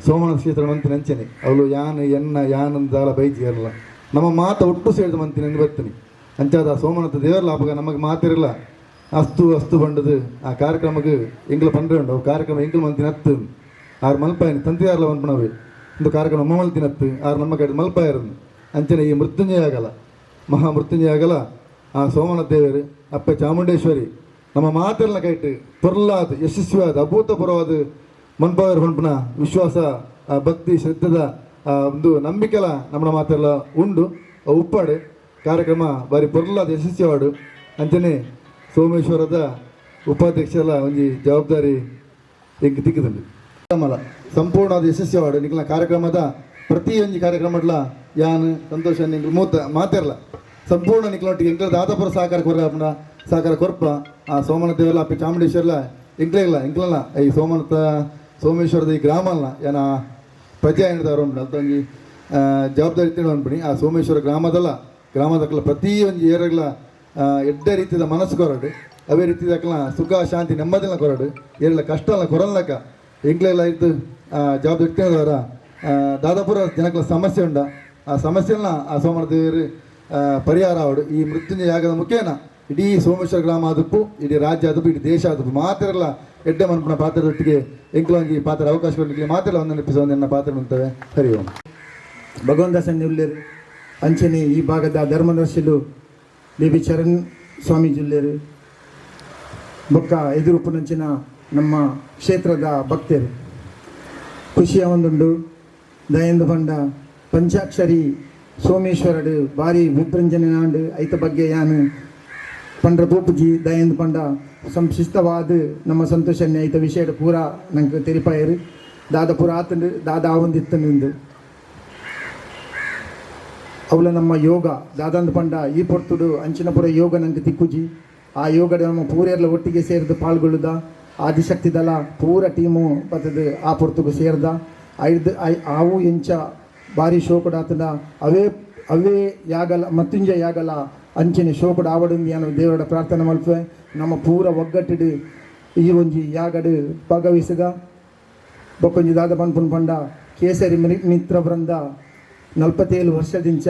ಸೋಮನ ಕ್ಷೇತ್ರ ಅಂತ ನೆಂಚನೆ. ಅವಳು ಯಾನ್, ಎನ್ನ, ಯಾನ್ ದಾಲ ಬೈಜಿ ಇರಲ್ಲ ನಮ್ಮ ಮಾತ ಒಟ್ಟು ಸೇರಿದ ಮಂತಿನ ಎಂದು ಬರ್ತೀನಿ. ಅಂಚಾದ ಸೋಮನಾಥ ದೇವರ ಲಾಭಗ ನಮಗೆ ಮಾತಿರಲ್ಲ ಅಸ್ತು ಅಸ್ತು ಬಂಡದು ಆ ಕಾರ್ಯಕ್ರಮಕ್ಕೆ ಇಂಗ್ಲ ಪಂಡ್ರೆ ಉಂಡು ಕಾರ್ಯಕ್ರಮ ಎಂಗ್ಲ ಮಂತಿನ ಹತ್ತು ಆರು ಮಲ್ಪಾಯಿನ ತಂತಿಯಾರ್ಲ ಪನ್ಪನವೆ ಒಂದು ಕಾರ್ಯಕ್ರಮ ಮಮ್ಮಲ್ ತಿನ್ನತ್ತೆ ಆರು ನಮ್ಮ ಕಡೆ ಮಲ್ಪಾಯಿರನ್ನು ಅಂಚನೆ ಈ ಮೃತ್ಯುಂಜಯ ಆಗಲ್ಲ ಮಹಾ ಮೃತ್ಯುಂಜಯ ಆ ಸೋಮನ ದೇವರು ಅಪ್ಪ ಚಾಮುಂಡೇಶ್ವರಿ, ನಮ್ಮ ಮಾತೆಲ್ಲ ಕೈಟ್ಟು ತೊರಲಾದ, ಯಶಸ್ವಿಯಾದ, ಅಭೂತಪೂರ್ವವಾದ ಮನ್ಪಾವರ್ ಪಂಪನ ವಿಶ್ವಾಸ ಭಕ್ತಿ, ಶ್ರದ್ಧದ ಒಂದು ನಂಬಿಕೆಲ ನಮ್ಮ ಮಾತೆಲ್ಲ ಉಂಡು. ಉಪ್ಪಾಡು. ಕಾರ್ಯಕ್ರಮ ಬಾರಿ ಪೊರ್ಲಾದ ಯಶಸ್ವಿಯವಾಡು. ಅಂಚನೆ ಸೋಮೇಶ್ವರದ ಉಪಾಧ್ಯಕ್ಷರ ಒಂದು ಜವಾಬ್ದಾರಿ ಎಂಕ್ ತಿಕ್ಕದಂಡು ಕಾರ್ಯಕ್ರಮದ ಸಂಪೂರ್ಣವಾದ ಯಶಸ್ವಿವಾಡು ನಿಕ್ಲ ಕಾರ್ಯಕ್ರಮದ ಪ್ರತಿಯೊಂದು ಕಾರ್ಯಕ್ರಮಡ್ಲ ಯಾನ್, ಸಂತೋಷ ನಿಂಗೆ ಮೂತ ಮಾತಿರಲ್ಲ ಸಂಪೂರ್ಣ ನಿಖಲೊಟ್ಟಿಗೆ ಎಂಕ್ಲ ದಾದಾಪುರ ಸಹಕಾರ ಕೊರ ಸಹಕಾರ ಕೊರ್ಪ, ಆ ಸೋಮನ ದೇವಲ್ಲ ಅಪ್ಪ ಚಾಮುಂಡೇಶ್ವರಲ್ಲ ಎಂಕ್ಲೇ ಇಲ್ಲ ಎಂಕ್ಲಲ್ಲ ಈ ಸೋಮನಾಥ ಸೋಮೇಶ್ವರದ ಈ ಗ್ರಾಮ ಅಲ್ಲ ಏನ ಉಂಟು. ಅದೊಂದು ಜವಾಬ್ದಾರಿ ತಿಳಿ ಅನ್ಬಿಡಿ ಆ ಸೋಮೇಶ್ವರ ಗ್ರಾಮದಲ್ಲ ಗ್ರಾಮದಕ್ಕಲ್ಲ ಪ್ರತಿಯೊಂದು ಏರಿಯಾಗಳ ಎಡ್ಡೆ ರೀತಿಯ ಮನಸ್ಸು ಕೊರಡು. ಅವೇ ರೀತಿಯ ಸುಖ, ಶಾಂತಿ ನೆಮ್ಮದಿನ ಕೊರಡು. ಏರಿಲ್ಲ ಕಷ್ಟ ಅಲ್ಲ ಕೊರಲ್ಲಕ ಎಂಗ್ಲೆಲ್ಲ ಇದ್ದು ಜವಾಬ್ದಾರಿ ಇಟ್ಕೊಂಡವರ ದಾದಾಪುರ ಜನಗಳ ಸಮಸ್ಯೆ ಉಂಡ ಆ ಸಮಸ್ಯೆನ ಆ ಸೋಮರ ದೇವರು ಪರಿಹಾರ ಆವಡು ಈ ಮೃತ್ಯುಂಜಯ ಯಾಗದ ಮುಖೇನ ಇಡೀ ಸೋಮೇಶ್ವರ ಗ್ರಾಮ ಆದಪ್ಪು ಇಡೀ ರಾಜ್ಯ ಆದಪ್ಪು ಇಡೀ ದೇಶ ಆದಪ್ಪು ಮಾತ್ರಲ್ಲ ಎಡ್ಡೆ ಮನ್ಪನ ಪಾತ್ರದೊಟ್ಟಿಗೆ ಎಂಕ್ಲೊಂಜಿ ಪಾತ್ರ ಅವಕಾಶ ಕೊಡಲಿಕ್ಕೆ ಮಾತ್ರ ಒಂದು ಎಪಿಸೋಡ್ ನನ್ನ ಪಾತ್ರ ಅಂತವೆ ಹರಿ ಓಂ. ಭಗವಂತಸನ್ ಉಲ್ಲೇರು ಅಂಚನೆ ಈ ಭಾಗದ ಧರ್ಮದರ್ಶಿಲು ಬೇಬಿ ಚರಣ್ ಸ್ವಾಮೀಜಿ ಉಲ್ಲೇರು ಬೊಕ್ಕ ಎದುರುಪುನಂಚಿನ ನಮ್ಮ ಕ್ಷೇತ್ರದ ಭಕ್ತರು. ಖುಷಿಯ ಒಂದುಂಡು ದಯಂದು ಬಂಡ ಪಂಚಾಕ್ಷರಿ ಸೋಮೇಶ್ವರಡು ಭಾರಿ ವಿಭ್ರಂಜನೆ ನಾಂಡು ಐತ ಬಗ್ಗೆ ಯಾನು ಪಂಡ್ರ ಪೂಪುಜಿ ದಯಂದು ಪಂಡ ಸಂಶಿಷ್ಟವಾದ ನಮ್ಮ ಸಂತೋಷ ಐತ ವಿಷಯದ ಪೂರ ನಂಗೆ ತೆರಿಪಾಯರು. ದಾದ ಪುರ ಆತಂಡು ದಾದ ಆವೊಂದಿತ್ತಂಡು ಅವಳ ನಮ್ಮ ಯೋಗ, ದಾದಂದು ಪಂಡ ಈ ಪೊರ್ತುಡು ಅಂಚಿನಪುರ ಯೋಗ ನಂಗೆ ತಿಕ್ಕುಜಿ. ಆ ಯೋಗದ ನಮ್ಮ ಪೂರೆಲ್ಲ ಒಟ್ಟಿಗೆ ಸೇರಿದು ಪಾಲ್ಗೊಳ್ಳುದ. ಆದಿಶಕ್ತಿ ದಳ ಪೂರ ಟೀಮು ಬರ್ತದೆ ಆ ಪೊರ್ತುಗು ಸೇರ್ದ. ಐದು, ಐ, ಆವು ಎಂಚ ಭಾರಿ ಶೋಕಡಾತದ ಅವೇ ಅವೇ ಯಾಗಲ, ಮತ್ತುಂಜ ಯಾಗಲ ಅಂಚಿನ ಶೋಕಡ ಆವಡುಂದಿ ಅನ್ನೋ ದೇವರ ಪ್ರಾರ್ಥನೆ ಮಲ್ಪೆ ನಮ್ಮ ಪೂರ ಒಗ್ಗಟ್ಟಿಡು ಈ ಒಂಜಿ ಯಾಗಡು ಭಾಗವಹಿಸಿದ ಬೊಕ್ಕೊಂಜಿ ದಾದ ಪನ್ಪುನ್ ಪಂಡ ಕೇಸರಿ ಮಿತ್ರ ವೃಂದ ನಲ್ವತ್ತೇಳು ವರ್ಷದಿಂಚ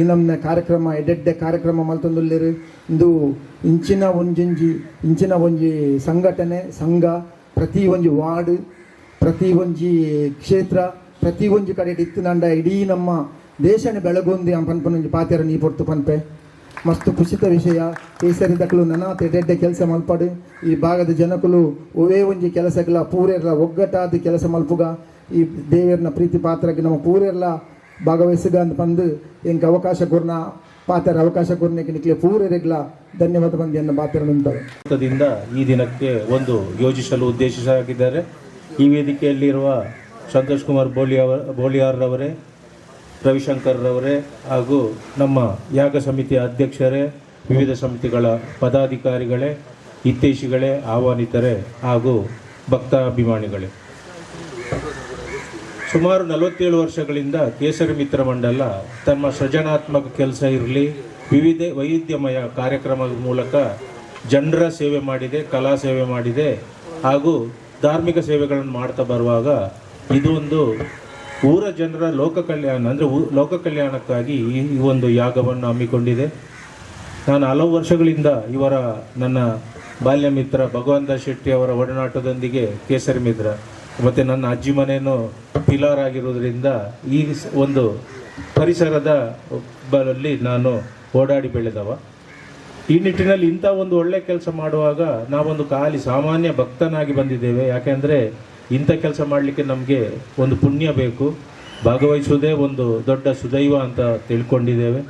ಈ ನಮ್ಮ ಕಾರ್ಯಕ್ರಮ ಎಡೆಡ್ಡೆ ಕಾರ್ಯಕ್ರಮ ಮಲ್ತೊಂದುಲ್ಲೆರು. ಇಂದು ಇಂಚಿನ ಒಂಜೊಂಜಿ, ಇಂಚಿನ ಒಂಜಿ ಸಂಘಟನೆ, ಸಂಘ, ಪ್ರತಿ ಒಂಜಿ ವಾರ್ಡ್, ಪ್ರತಿ ಒಂಜಿ ಕ್ಷೇತ್ರ, ಪ್ರತಿ ಒಂಜಿ ಕಡೆ ಇತ್ತಿನಂಡ ಇಡೀ ನಮ್ಮ ದೇಶನೇ ಬೆಳಗೊಂದಿ ಆ ಪಾತ್ಯರ ಪಾತೆರ ನೀ ಪೊರ್ತು ಪನ್ಪೆ. ಮಸ್ತ್ ಖುಷಿತ ವಿಷಯ. ಕೇಸರಿ ದಕ್ಕಲು ನನ್ನ ಎಡೆಡ್ಡೆ ಕೆಲಸ ಮಲ್ಪಡು. ಈ ಭಾಗದ ಜನಕಲು ಒವೇ ಒಂಜಿ ಕೆಲಸಗಳ ಪೂರೆಲ್ಲ ಒಗ್ಗಟ್ಟಾದ ಕೆಲಸ ಮಲ್ಪುಗ. ಈ ದೇವರನ್ನ ಪ್ರೀತಿ ಪಾತ್ರಕ್ಕೆ ನಮ್ಮ ಪೂರೆಲ್ಲ ಭಾಗವಹಿಸಿದ ಅಂತ ಬಂದು, ಎಂಕ್ ಅವಕಾಶ ಕೊರ್ನ ಪಾತ್ರ ಅವಕಾಶ ಕೊರ್ನಕ್ಕೆ ನಿಕ್ಲೆ ಪೂರೆರೆಗ್ಲ ಧನ್ಯವಾದ ಬಂದು ಎನ್ನು ದಿಂದ ಈ ದಿನಕ್ಕೆ ಒಂದು ಯೋಜಿಸಲು ಉದ್ದೇಶಿಸಲಾಗಿದ್ದಾರೆ. ಈ ವೇದಿಕೆಯಲ್ಲಿರುವ ಸಂತೋಷ್ ಕುಮಾರ್ ಬೋಳಿಯವರ ಬೋಳಿಯಾರ್ರವರೇ ರವಿಶಂಕರ್ರವರೇ ಹಾಗೂ ನಮ್ಮ ಯಾಗ ಸಮಿತಿಯ ಅಧ್ಯಕ್ಷರೇ, ವಿವಿಧ ಸಮಿತಿಗಳ ಪದಾಧಿಕಾರಿಗಳೇ, ಹಿತೈಷಿಗಳೇ, ಆಹ್ವಾನಿತರೇ ಹಾಗೂ ಭಕ್ತಾಭಿಮಾನಿಗಳೇ. ಸುಮಾರು ನಲವತ್ತೇಳು ವರ್ಷಗಳಿಂದ ಕೇಸರಿ ಮಿತ್ರ ಮಂಡಲ ತಮ್ಮ ಸೃಜನಾತ್ಮಕ ಕೆಲಸ ಇರಲಿ, ವಿವಿಧ ವೈವಿಧ್ಯಮಯ ಕಾರ್ಯಕ್ರಮದ ಮೂಲಕ ಜನರ ಸೇವೆ ಮಾಡಿದೆ, ಕಲಾ ಸೇವೆ ಮಾಡಿದೆ ಹಾಗೂ ಧಾರ್ಮಿಕ ಸೇವೆಗಳನ್ನು ಮಾಡ್ತಾ ಬರುವಾಗ ಇದು ಒಂದು ಊರ ಜನರ ಲೋಕ ಕಲ್ಯಾಣ, ಅಂದರೆ ಲೋಕ ಕಲ್ಯಾಣಕ್ಕಾಗಿ ಈ ಒಂದು ಯಾಗವನ್ನು ಹಮ್ಮಿಕೊಂಡಿದೆ. ನಾನು ಹಲವು ವರ್ಷಗಳಿಂದ ಇವರ ನನ್ನ ಬಾಲ್ಯ ಮಿತ್ರ ಭಗವಂತ ಶೆಟ್ಟಿ ಅವರ ಒಡನಾಟದೊಂದಿಗೆ ಕೇಸರಿ ಮಿತ್ರ. ಮತ್ತು ನನ್ನ ಅಜ್ಜಿ ಮನೆಯೂ ಪಿಲಾರ್ ಆಗಿರೋದ್ರಿಂದ ಈ ಒಂದು ಪರಿಸರದ ಬಲ್ಲಿ ನಾನು ಓಡಾಡಿ ಬೆಳೆದವ. ಈ ನಿಟ್ಟಿನಲ್ಲಿ ಇಂಥ ಒಂದು ಒಳ್ಳೆ ಕೆಲಸ ಮಾಡುವಾಗ ನಾವೊಂದು ಖಾಲಿ ಸಾಮಾನ್ಯ ಭಕ್ತನಾಗಿ ಬಂದಿದ್ದೇವೆ. ಯಾಕೆಂದರೆ ಇಂಥ ಕೆಲಸ ಮಾಡಲಿಕ್ಕೆ ನಮಗೆ ಒಂದು ಪುಣ್ಯ ಬೇಕು. ಭಾಗವಹಿಸುವುದೇ ಒಂದು ದೊಡ್ಡ ಸುದೈವ ಅಂತ ತಿಳ್ಕೊಂಡಿದ್ದೇವೆ.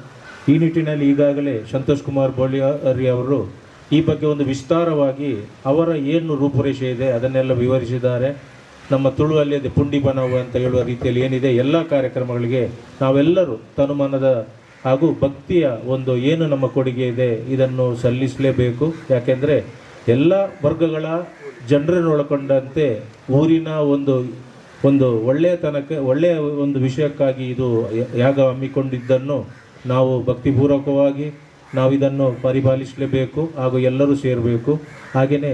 ಈ ನಿಟ್ಟಿನಲ್ಲಿ ಈಗಾಗಲೇ ಸಂತೋಷ್ ಕುಮಾರ್ ಬೋಳಿಯಾರಿ ಅವರು ಈ ಬಗ್ಗೆ ಒಂದು ವಿಸ್ತಾರವಾಗಿ ಅವರ ಏನು ರೂಪುರೇಷೆ ಇದೆ ಅದನ್ನೆಲ್ಲ ವಿವರಿಸಿದ್ದಾರೆ. ನಮ್ಮ ತುಳುವಲ್ಲಿ ಅದೇ ಪುಂಡಿ ಬನವು ಅಂತ ಹೇಳುವ ರೀತಿಯಲ್ಲಿ ಏನಿದೆ ಎಲ್ಲ ಕಾರ್ಯಕ್ರಮಗಳಿಗೆ ನಾವೆಲ್ಲರೂ ತನುಮಾನದ ಹಾಗೂ ಭಕ್ತಿಯ ಒಂದು ಏನು ನಮ್ಮ ಕೊಡುಗೆ ಇದೆ ಇದನ್ನು ಸಲ್ಲಿಸಲೇಬೇಕು. ಯಾಕೆಂದರೆ ಎಲ್ಲ ವರ್ಗಗಳ ಜನರನ್ನು ಒಳಗೊಂಡಂತೆ ಊರಿನ ಒಂದು ಒಂದು ಒಳ್ಳೆಯತನಕ್ಕೆ ಒಳ್ಳೆಯ ಒಂದು ವಿಷಯಕ್ಕಾಗಿ ಇದು ಯಾಗ ಹಮ್ಮಿಕೊಂಡಿದ್ದನ್ನು ನಾವು ಭಕ್ತಿಪೂರ್ವಕವಾಗಿ ನಾವು ಇದನ್ನು ಪರಿಪಾಲಿಸಲೇಬೇಕು ಹಾಗೂ ಎಲ್ಲರೂ ಸೇರಬೇಕು. ಹಾಗೆಯೇ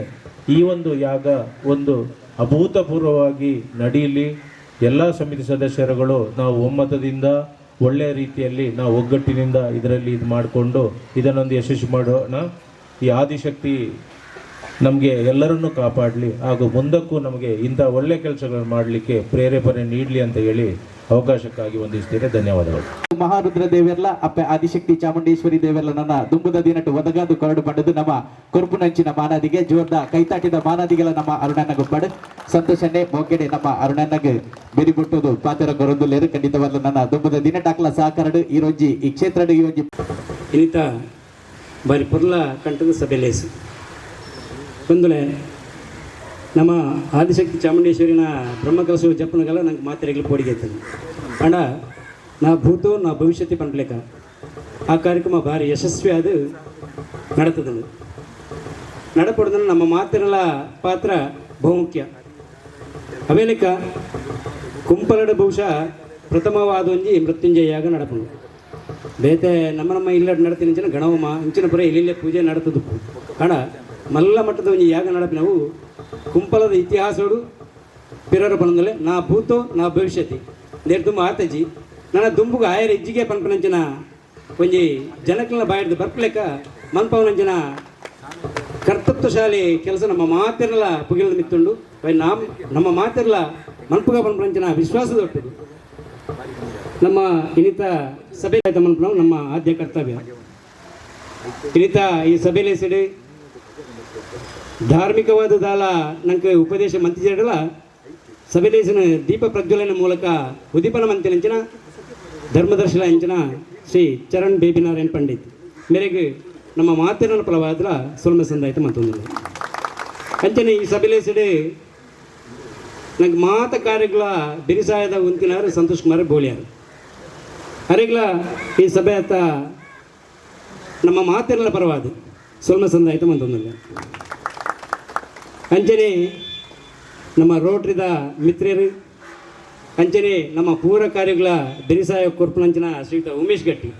ಈ ಒಂದು ಯಾಗ ಒಂದು ಅಭೂತಪೂರ್ವವಾಗಿ ನಡೆಯಲಿ. ಎಲ್ಲ ಸಮಿತಿ ಸದಸ್ಯರುಗಳು ನಾವು ಒಮ್ಮತದಿಂದ ಒಳ್ಳೆಯ ರೀತಿಯಲ್ಲಿ ನಾವು ಒಗ್ಗಟ್ಟಿನಿಂದ ಇದರಲ್ಲಿ ಇದು ಮಾಡಿಕೊಂಡು ಇದನ್ನೊಂದು ಯಶಸ್ವಿ ಮಾಡೋಣ. ಈ ಆದಿಶಕ್ತಿ ನಮಗೆ ಎಲ್ಲರನ್ನೂ ಕಾಪಾಡಲಿ ಹಾಗೂ ಮುಂದಕ್ಕೂ ನಮಗೆ ಇಂಥ ಒಳ್ಳೆ ಕೆಲಸಗಳನ್ನು ಮಾಡಲಿಕ್ಕೆ ಪ್ರೇರೇಪಣೆ ನೀಡಲಿ ಅಂತ ಹೇಳಿ ಅವಕಾಶಕ್ಕಾಗಿ ಒಂದಿಷ್ಟು ಧನ್ಯವಾದಗಳು. ಮಹಾರುದ್ರ ದೇವೆರ್ಲ ಅಪ್ಪೆ ಆದಿಶಕ್ತಿ ಚಾಮುಂಡೇಶ್ವರಿ ದೇವೆರ್ಲ ನನ್ನ ದುಂಬದ ದಿನಟ್ಟು ಒದಗಾದು ಕರಡು ಪಡೆದು ನಮ್ಮ ಕೊರ್ಪುನಂಚಿನ ಮಾನಾದಿಗೆ ಜೋರ್ದ ಕೈತಾಟಿದ ಮಾನಾದಿಗಳ ನಮ್ಮ ಅರುಣನ ಗುಪ್ಪಡು ಸಂತೋಷನೆ ಮೊಗ್ಗೆಡೆ ನಮ್ಮ ಅರುಣನಗೆ ಬೆರಿಬುಟ್ಟುದು ಪಾತ್ರ ಕೊರೊಂದುಲೇರು ಖಂಡಿತವಲ್ಲ ನನ್ನ ದುಂಬದ ದಿನಟಾಕ್ಲ ಸಾಕರಡು ಈ ರೋಜಿ ಈ ಕ್ಷೇತ್ರ ಈ ರೋಜಿ ಇನ್ನಿತ ಬರಿ ಪುರ್ಲ ಕಂಠದ ಸಭೆಲೇಸು ಒಂದುಲೆ ನಮ್ಮ ಆದಿಶಕ್ತಿ ಚಾಮುಂಡೇಶ್ವರಿನ ಬ್ರಹ್ಮಕಲಸು ಜಪ್ಪನಗಲ್ಲ ನಂಗೆ ಮಾತ್ರೆಗಳು ಪೋಡಿಗೆ ಅಣ್ಣ, ನಾ ಭೂತು, ನಾ ಭವಿಷ್ಯತಿ ಪಂಡ್ಲೇಕ ಆ ಕಾರ್ಯಕ್ರಮ ಭಾರಿ ಯಶಸ್ವಿ ಅದು ನಡತದ ನಡಪಡ್ದನ್ನ ನಮ್ಮ ಮಾತಿನಲ್ಲ ಪಾತ್ರ ಬಹುಮುಖ್ಯ. ಅವೇಲಿಕ ಕುಂಪಲಡ ಬಹುಶಃ ಪ್ರಥಮವಾದ ಒಂಜಿ ಮೃತ್ಯುಂಜಯಾಗ ನಡಪನು ಬೇತೆ ನಮ್ಮ ನಮ್ಮ ಇಲ್ಲ ನಡತಿನ ಇಂಚಿನ ಗಣವಮ್ಮ, ಇಂಚಿನ ಪುರ ಇಲ್ಲಿಲ್ಲೇ ಪೂಜೆ ನಡತದು ಅಣ್ಣ, ಮಲ್ಲ ಮಟ್ಟದ ಒಂಜಿ ಯಾಗ ನಡಪಿನವು ಕುಂಪಲದ ಇತಿಹಾಸಡು ಪಿರರ ಬಂದಲೆ ನಾ ಭೂತೋ, ನಾ ಭವಿಷ್ಯತಿ. ನೇರು ದುಂಬು ಆತಜಿ. ನನ್ನ ದುಂಬುಗ ಆಯರ ಇಜ್ಜಿಗೆ ಪನ್ಪನಂಚಿನ ಒಂಜಿ ಜನಕ್ಲನ ಬಾಯಿಡ್ದು ಬರ್ಪಲೆಕ್ಕ ಮನ್ಪವನಂಚಿನ ಕರ್ತೃತ್ವಶಾಲಿ ಕೆಲಸ ನಮ್ಮ ಮಾತಿರಲ ಪುಗಿಲ ಮಿತ್ತುಂಡು. ಬೈ ನಾಮ್, ನಮ್ಮ ಮಾತಿರಲ ಮನ್ಪುಗ ಪನ್ಪನಂಚಿನ ವಿಶ್ವಾಸದ ಒಟ್ಟಿದು. ನಮ್ಮ ಇನ್ನಿತ ಸಭೆ ಮನ್ಪನ, ನಮ್ಮ ಆದ್ಯ ಕರ್ತವ್ಯ. ಇನ್ನಿತ ಈ ಸಭೆಯಲ್ಲಿ ಸಿಡಿ ಧಾರ್ಮಿಕವಾದ ದಾಲ ನಂಗೆ ಉಪದೇಶ ಮಂತಿಜಡಲ ಸಭೆಲೇಸಿನ ದೀಪ ಪ್ರಜ್ವಲನ ಮೂಲಕ ಉದೀಪನ ಮಂತಿನಂಚಿನ ಧರ್ಮದರ್ಶನ ಅಂಚಿನ ಶ್ರೀ ಚರಣ್ ಬೇಬಿನಾರಾಯಣ್ ಪಂಡಿತ್. ಮೇರೆಗೆ ನಮ್ಮ ಮಾತಿನ ಫಲವಾದ್ರ ಸೊಲ್ಮ ಸಂದಾಯಿತ ಮತ್ತೊಂದು ಅಂಚನೆ ಈ ಸಭೆಲೇಸಿಡೆ ನಂಗೆ ಮಾತ ಕಾರ್ಯಗಳ ಬಿರಿಸಾಯದ ಉಂತಿನಾರು ಸಂತೋಷ್ ಕುಮಾರ್ ಬೋಳಿಯಾರು. ಅರೆಗ್ಲ ಈ ಸಭೆ ಆತ ನಮ್ಮ ಮಾತಿನ ಪರವಾದ ಸಂದ ಸಂದಾಯಿತ ಮತ್ತೊಂದಿಲ್ಲ ಅಂಚನೆ ನಮ್ಮ ರೋಟ್ರಿದ ಮಿತ್ರರು ಅಂಚನೆ ನಮ್ಮ ಪೂರ ಕಾರ್ಯಗಳ ದಿರಿಸಾಯ ಕೊರ್ಪುನಂಚಿನ ಶ್ರೀಯುತ ಉಮೇಶ್ ಗಟ್ಟಿ.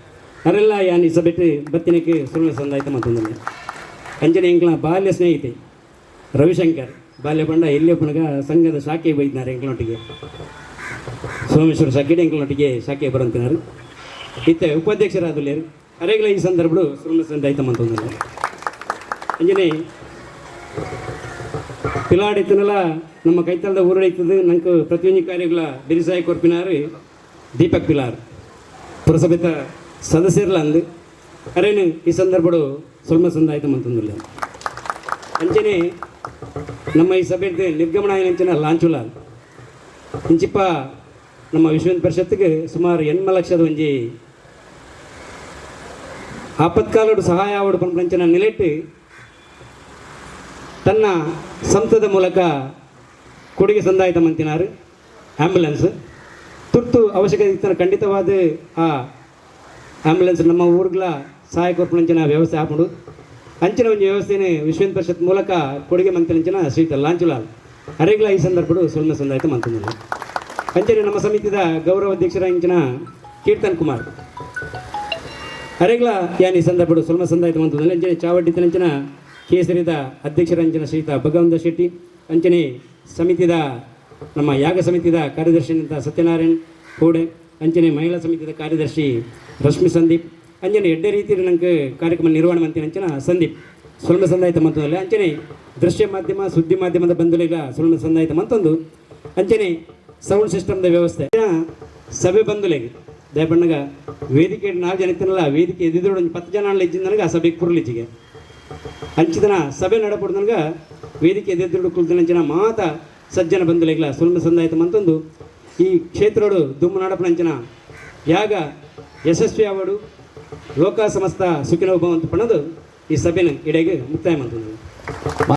ಅವರೆಲ್ಲ ಯಾನ್ ಈ ಸಭೆಟ್ಟು ಬತ್ತಿನಕ್ಕೆ ಸುಳ್ಳು ಸಂದಾಯಿತ ಮತ್ತೊಂದಿಲ್ಲ ಅಂಚನೆ ಎಂಕ್ಲ ಬಾಲ್ಯ ಸ್ನೇಹಿತೆ ರವಿಶಂಕರ್. ಬಾಲ್ಯ ಬಂಡ ಎಲ್ಲಿಯಪ್ಪನಗ ಸಂಘದ ಶಾಖೆ ಬೈದಿದ್ದಾರೆ ಎಂಕ್ಲೊಟ್ಟಿಗೆ ಸೋಮೇಶ್ವರ ಶಾಖೆ ಎಂಕ್ಲೊಟ್ಟಿಗೆ ಶಾಖೆ ಬರಂತಿನಾರು ಇತ್ತೆ ಉಪಾಧ್ಯಕ್ಷರಾದುಲ್ಲೇರು ಅರೆಗಳ ಈ ಸಂದರ್ಭಗಳು ಸುಳ್ಳು ಸಂದಾಯಿತ ಮತ್ತೊಂದಿಲ್ಲ ಅಂಜನೆ ಪಿಲಾಡಿತ್ತನಲ್ಲ ನಮ್ಮ ಕೈತಲದ ಊರಡೈತದ ನಂಗೆ ಪ್ರತಿಯೊಂದು ಕಾರ್ಯಗಳ ಬಿರಿಸಾಯ ಕೊರ್ಪಿನಾರು, ದೀಪಕ್ ಪಿಲಾರ್. ಪುರಸಭೆತ ಸದಸ್ಯರಲ್ಲ ಅಂದು. ಅರೇನು ಈ ಸಂದರ್ಭಡು ಸೊಲ್ಮ ಸಂದಾಯಿತ ಮಂತಂದಿಲ್ಲ. ಅಂಚನೆ ನಮ್ಮ ಈ ಸಭೆ ನಿರ್ಗಮನ ಏನಂಚಿನ ಲಾಂಚುಲ. ಇಂಚಿಪ್ಪ ನಮ್ಮ ವಿಶ್ವ ಪರಿಷತ್ಗೆ ಸುಮಾರು ಎಣ್ಮ ಲಕ್ಷದ ಒಂಜಿ ಆಪತ್ಕಾಲಡು ಸಹಾಯ ಆವಡು ಪಂಪಂಚನ ನಿಲೆಟ್ಟು ತನ್ನ ಸಂಸದ ಮೂಲಕ ಕೊಡುಗೆ ಸಂದಾಯಿತ ಮಂತಿನಾರು. ಆಂಬ್ಯುಲೆನ್ಸ್ ತುರ್ತು ಅವಶ್ಯಕತೆ ಇತ್ತನ ಖಂಡಿತವಾದ ಆ ಆಂಬ್ಯುಲೆನ್ಸ್ ನಮ್ಮ ಊರ್ಗಳ ಕೊರ್ಪಣಂಚಿನ ವ್ಯವಸ್ಥೆ ಹಾಕೊಂಡು ಅಂಚಿನ ಒಂದು ವ್ಯವಸ್ಥೆನೆ ವಿಶ್ವ ಪರಿಷತ್ ಮೂಲಕ ಕೊಡುಗೆ ಮಂತ್ರಿಂಚಿನ ಶ್ರೀತ ಲಾಂಚುಲಾಲ್ ಅರೆಗ್ಲ ಈ ಸಂದರ್ಭಡು ಸುಲ್ಮ ಸಂದಾಯಿತ ಮಂತ್ರಿಲ್ಲ ಅಂಚನೆ ನಮ್ಮ ಸಮಿತಿದ ಗೌರವ ಅಧ್ಯಕ್ಷರ ಕೀರ್ತನ್ ಕುಮಾರ್. ಅರೆಗ್ಲ ಯಾನ್ ಈ ಸಂದರ್ಭಡು ಸುಲ್ಮ ಸಂದಾಯಿತ ಮಂತ್ರದಲ್ಲಿ ಅಂಚನೆ ಚಾವಡ್ಡಿ ತನಂಚಿನ ಕೇಸರಿದ ಅಧ್ಯಕ್ಷರಂಜನ ಶ್ರೀತ ಭಗವಂತ ಶೆಟ್ಟಿ, ಅಂಚನೆ ಸಮಿತಿದ ನಮ್ಮ ಯಾಗ ಸಮಿತಿದ ಕಾರ್ಯದರ್ಶಿನಿಂದ ಸತ್ಯನಾರಾಯಣ್ ಕೋಡೆ, ಅಂಚನೆ ಮಹಿಳಾ ಸಮಿತಿದ ಕಾರ್ಯದರ್ಶಿ ರಶ್ಮಿ ಸಂದೀಪ್ ಅಂಜನೆ ಎಡ್ಡೆ ರೀತಿಯಲ್ಲಿ ನಂಗೆ ಕಾರ್ಯಕ್ರಮ ನಿರ್ವಹಣೆ ಮಂತ್ರಿ ಅಂಚನ ಸಂದೀಪ್. ಸುಲಭ ಸಂದಾಯಿತ ಮಂತದಲ್ಲಿ ಅಂಚನೆ ದೃಶ್ಯ ಮಾಧ್ಯಮ, ಸುದ್ದಿ ಮಾಧ್ಯಮದ ಬಂಧುಲಿಗ ಸುಲಭ ಸಂದಾಯಿತ ಮಂತೊಂದು ಅಂಚನೆ ಸೌಂಡ್ ಸಿಸ್ಟಮ್ದ ವ್ಯವಸ್ಥೆ. ಸಭೆ ಬಂಧುಲೆಗೆ, ದಯಪಣ್ಣಗ ವೇದಿಕೆ ನಾಲ್ಕು ಜನ ಇತ್ತನಲ್ಲ ವೇದಿಕೆ ಎದ್ದಿದ್ರು ಒಂದು ಪತ್ತು ಜನ ಇಜ್ಜಿಂದ ನನಗೆ ಆ ಸಭೆಗೆ ಪುರ್ಲಿಚ್ಚಿಗೆ ಅಂಚಿದನ ಸಭೆ ನಡಪಡ್ದಂಗೆ ವೇದಿಕೆ ಎದ್ದೆದ್ದು ಕುಲ್ತನಂಚಿನ ಮಾತ ಸಜ್ಜನ ಬಂಧುಲೆಗ್ಲ ಸುಲಭ ಸಂದಾಯಿತ ಮಂತೊಂದು ಈ ಕ್ಷೇತ್ರಡು ದುಮ್ಮು ನಡಪನಂಚಿನ ಯಾಗ ಯಶಸ್ವಿ ಆವಡು. ಲೋಕ ಸಮಸ್ತ ಸುಖಿನೋಭವಂತ ಪಣದು ಈ ಸಭೆನ ಇಡೆಗೆ ಮುಕ್ತಾಯ ಮಂತಂದು